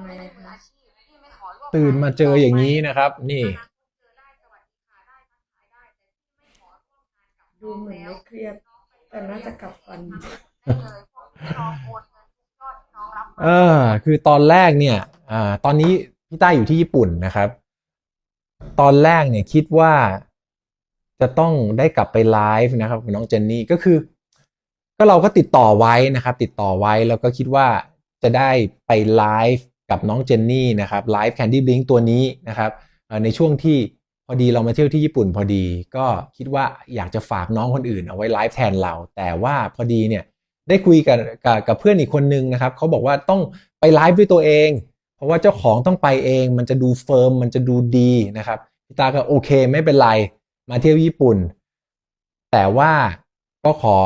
ยังไงไม่ได้คะมืออาชีพพี่ไม่ขอร่วมตื่นมาเจออย่างนี้นะครับ นี่อนาคตเจอได้สวัสดีค่ะได้ทักทายได้แต่พี่ไม่ขอร่วมงานกับดูเหมือนไม่เครียดแต่น่าจะกลับฟันได้เลยพวกที่น้องโอนเงินทุกยอดที่น้องรับเออ คือตอนแรกเนี่ย อ่า ตอนนี้พี่ต้าอยู่ที่ญี่ปุ่นนะครับ ตอนแรกเนี่ยคิดว่าจะต้องได้กลับไปไลฟ์นะครับกับน้องเจนนี่ก็คือ ก็เราก็ติดต่อไว้นะครับ ติดต่อไว้แล้วก็คิดว่าจะได้ไปไลฟ์ กับน้องเจนนี่นะครับไลฟ์แคนดี้บลิงตัวนี้นะครับในช่วงที่พอดีเรามาเที่ยวที่ญี่ปุ่นพอดี ก็คิดว่าอยากจะฝากน้องคนอื่นเอาไว้ไลฟ์แทนเรา แต่ว่าพอดีเนี่ยได้คุยกับกับกับเพื่อนอีกคนนึงนะครับเขาบอกว่าต้องไปไลฟ์ด้วยตัวเอง เพราะว่าเจ้าของต้องไปเอง มันจะดูเฟิร์มมันจะดูดีนะครับพี่ตาก็โอเคไม่เป็นไรมาเที่ยวญี่ปุ่น แต่ว่าก็ขอ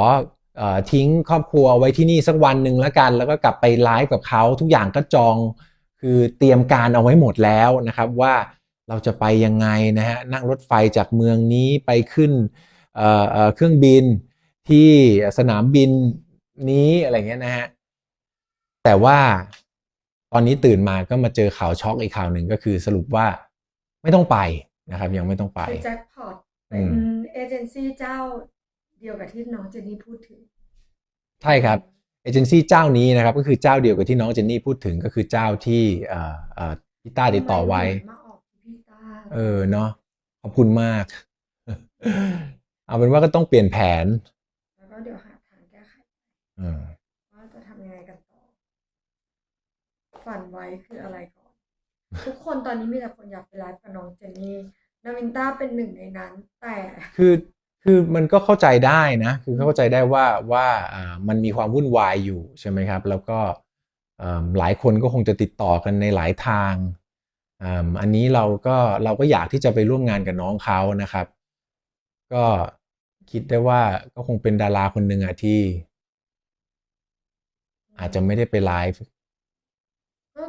ออทิ้งครอบครัวไว้ที่นี่สักวันหนึ่งแล้วกัน แล้วก็กลับไปไลฟ์กับเขาทุกอย่างก็จอง คือเตรียมการเอาไว้หมดแล้วนะครับว่าเราจะไปยังไงนะฮะนั่งรถไฟจากเมืองนี้ไปขึ้นเอ่อเอ่อเครื่องบินที่สนามบินนี้อะไรเงี้ยนะฮะแต่ว่าตอนนี้ตื่นมาก็มาเจอข่าวช็อกอีกข่าวหนึ่งก็คือสรุปว่าไม่ต้องไปนะครับ ยังไม่ต้องไปคือแจ็คพอตอืเป็นมเอเจนซี่เจ้าเดียวกับที่น้องเจนนี่พูดถึง ใช่ครับ เอเจนซี่เจ้านี้นะครับก็คือเจ้าเดียวกับที่น้องเจนนี่พูดถึงก็คือเจ้าที่เอ่อเอ่อพี่ต้าติดต่อไว้ทำมเหมืนมาออกที่พี่ต้าเออเนาะขอบคุณมาก เอาเป็นว่าก็ต้องเปลี่ยนแผน แล้วก็เดี๋ยวหาทางแก้ไขเออว่าจะทำยังไงกันต่อ ฝันไว้คืออะไรก่อน ทุกคนตอนนี้มีแต่คนอยากไปไลฟ์กับน้องเจนนี่นาวินต้าเป็นหนึ่งในนั้น แต่ คือ คือมันก็เข้าใจได้นะ คือเข้าใจได้ว่าว่าอ่ามันมีความวุ่นวายอยู่ใช่ไหมครับ แล้วก็เอิ่มหลายคนก็คงจะติดต่อกันในหลายทางอืมอันนี้เราก็เราก็อยากที่จะไปร่วมงานกับน้องเขานะครับ ก็คิดได้ว่าก็คงเป็นดาราคนหนึ่งอะที่ อาจจะไม่ได้ไปไลฟ์ก็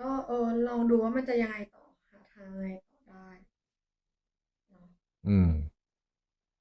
ก็เออลองดูว่ามันจะยังไงต่อหาทางยังไงต่อได้เนาะอืม